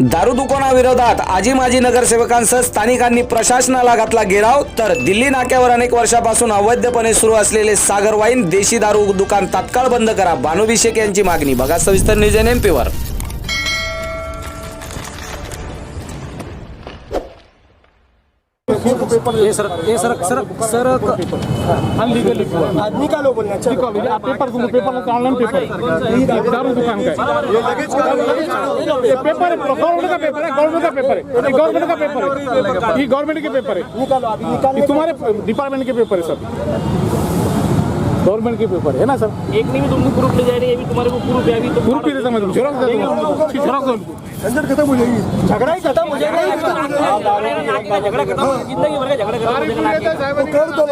दारू दुकानाविरोधात आजी माजी नगरसेवकांसह स्थानिकांनी प्रशासनाला घातला घेराव. तर दिल्ली नाक्यावर अनेक वर्षापासून अवैधपणे सुरू असलेले सागर वाईन देशी दारू दुकान तात्काळ बंद करा. भानुभिषेक यांची मागणी. बघा सविस्तर न्यूज एन एमपीवर ये सर ये सर सर सर अनलीगल निकालो बोलना चलो आप पेपर तुम पेपर का ऑनलाइन पेपर दारू दुकान का ये पेपर है गवर्नमेंट का पेपर है गवर्नमेंट का पेपर है ये गवर्नमेंट का पेपर है ये गवर्नमेंट के पेपर है निकालो अभी निकालने ये तुम्हारे डिपार्टमेंट के पेपर है सब गवर्नमेंट के पेपर है ना सर? एक नहीं भी तुमको प्रूफ ले जा रही है अभी तुम्हारे को प्रूफ है अभी तो ग्रुप ही देता. मैं झेरॉक्स दे दूंगा झेरॉक्स दो। अंदर खत्म हो जाएगी झगड़ा ही खत्म हो जाएगा झगड़ा खत्म जिंदगी भर का झगड़ा कर दो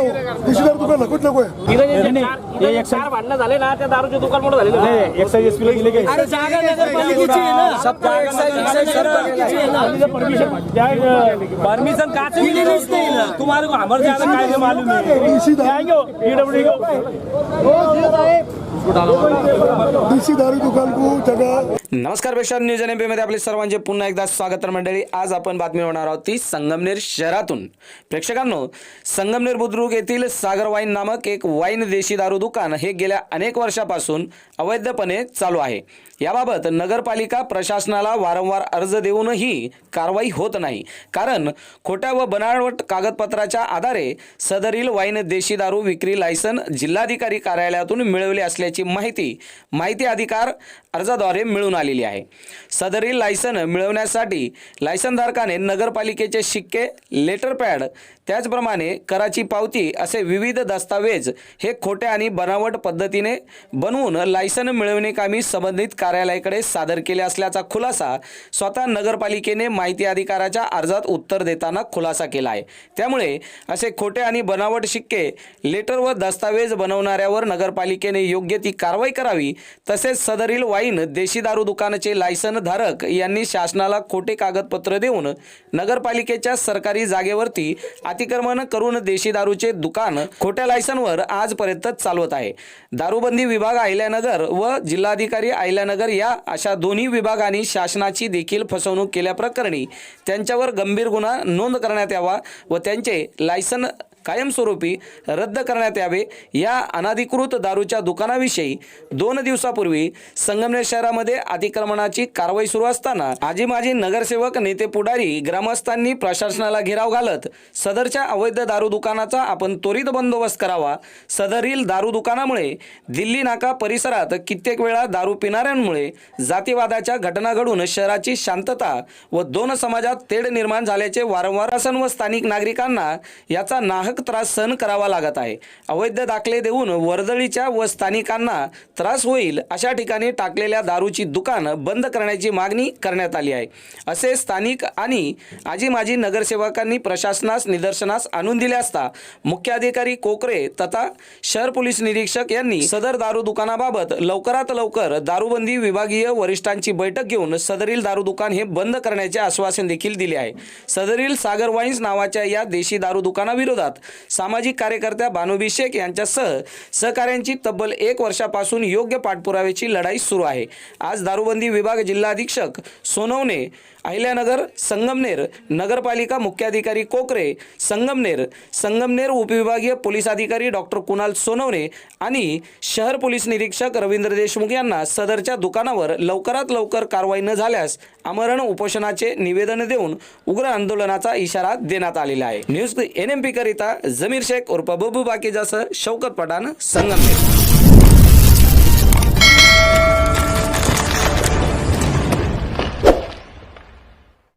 दुकान कुठलं कोय तिथं जे चार- चार भांडणं झाले ना त्या दारूचे दुकान मोठं झालेलं आहे. एक्साइज एसपी ला गेले काय अरे जागा नगरपालिकेची आहे ना. परमिशन का दिलेलीच नाही ना. तुम्हारे को हमारे ज्यादा काय मालूम है देशी दारू देशी दारू दुकान को जगह नमस्कार पेशा न्यूज एनमध्ये आपले सर्वांचे पुन्हा एकदा स्वागत तर मंडळी. आज आपण बातमी होणार आहोत ती संगमनेर शहरातून. प्रेक्षकांनो संगमनेर बुद्रुक येथील सागर वाईन नामक एक वाईन देशी दारू दुकान हे गेल्या अनेक वर्षापासून अवैधपणे चालू आहे. याबाबत नगरपालिका प्रशासनाला वारंवार अर्ज देऊनही कारवाई होत नाही. कारण खोट्या व बनावट कागदपत्राच्या आधारे सदरील वाईन देशी दारू विक्री लायसन जिल्हाधिकारी कार्यालयातून मिळवले असल्याचे माहिती माहिती अधिकार अर्जाद्वारे मिळून आलेली आहे. सदरील लायसन मिळवण्यासाठी लायसनधारकाने नगरपालिकेचे शिक्के लेटर पॅड त्याचप्रमाणे कराची पावती असे विविध दस्तावेज हे खोट्या आणि बनावट पद्धतीने बनवून लायसन मिळवणे कामी संबंधित कार्यालयाकडे सादर केले असल्याचा खुलासा स्वतः नगरपालिकेने माहिती अधिकाराच्या अर्जात उत्तर देताना खुलासा केला आहे. त्यामुळे असे खोटे आणि बनावट शिक्के लेटर व दस्तावेज बनवणाऱ्यावर नगरपालिकेने योग्य ती कारवाई करावी. तसेच सदरील वाईन देशी दारू दुकानाचे लायसन धारक यांनी शासनाला खोटे कागदपत्र देऊन नगरपालिकेच्या सरकारी जागेवरती अतिक्रमण करून देशी दारूचे दुकान खोट्या लायसनवर आजपर्यंत चालवत आहे. दारूबंदी विभाग आयल्यानगर व जिल्हाधिकारी आयल्यानगर या अशा दोन्ही विभागांनी शासनाची देखील फसवणूक केल्याप्रकरणी त्यांच्यावर गंभीर गुन्हा नोंद करण्यात यावा व त्यांचे लायसन कायमस्वरूपी रद्द करण्यात यावे. या अनाधिकृत दारूच्या दुकानाविषयी दोन दिवसापूर्वी संगमनेर शहरामध्ये अतिक्रमणाची कारवाई सुरू असताना आजी माजी नगरसेवक नेते पुढारी ग्रामस्थांनी प्रशासनाला घेराव घालत सदरच्या अवैध दारू दुकानाचा आपण त्वरित बंदोबस्त करावा. सदरील दारू दुकानामुळे दिल्ली नाका परिसरात कित्येक वेळा दारू पिणाऱ्यांमुळे जातीवादाच्या घटना घडून शहराची शांतता व दोन समाजात तेढ निर्माण झाल्याचे वारंवार शासन व स्थानिक नागरिकांना याचा नाहक त्रास सहन करावा लागत आहे. अवैध दाखले देऊन वर्दळीच्या व स्थानिकांना त्रास होईल अशा ठिकाणी टाकलेल्या दारूची दुकानं बंद करण्याची मागणी करण्यात आली आहे. असे स्थानिक आणि आजी माजी नगरसेवकांनी प्रशासनास निदर्शनास आणून दिले असता मुख्याधिकारी कोकरे तथा शहर पोलीस निरीक्षक यांनी सदर दारू दुकानाबाबत लवकरात लवकर दारूबंदी विभागीय वरिष्ठांची बैठक घेऊन सदरील दारू दुकान हे बंद करण्याचे आश्वासन देखील दिले आहे. सदरील सागर वाईन्स नावाच्या या देशी दारू दुकानाविरोधात सामाजिक कार्यकर्त्या भानुबी शेख यांच्यासह सहकाऱ्यांची तब्बल एक वर्षापासून योग्य पाठपुराव्याची लढाई सुरू आहे. आज दारूबंदी विभाग जिल्हाधीक्षक सोनवणे अहिल्यानगर संगमनेर नगरपालिका मुख्याधिकारी कोकरे संगमनेर संगमनेर उपविभागीय पोलीस अधिकारी डॉक्टर कुणाल सोनवणे आणि शहर पोलीस निरीक्षक रवींद्र देशमुख यांना सदरच्या दुकानावर लवकरात लवकर कारवाई न झाल्यास आमरण उपोषणाचे निवेदन देऊन उग्र आंदोलनाचा इशारा देण्यात आलेला आहे. न्यूज एन एम पी करिता जमीर शेख उर्फ बबू बाकीजासह शौकत पठाण संगमनेर.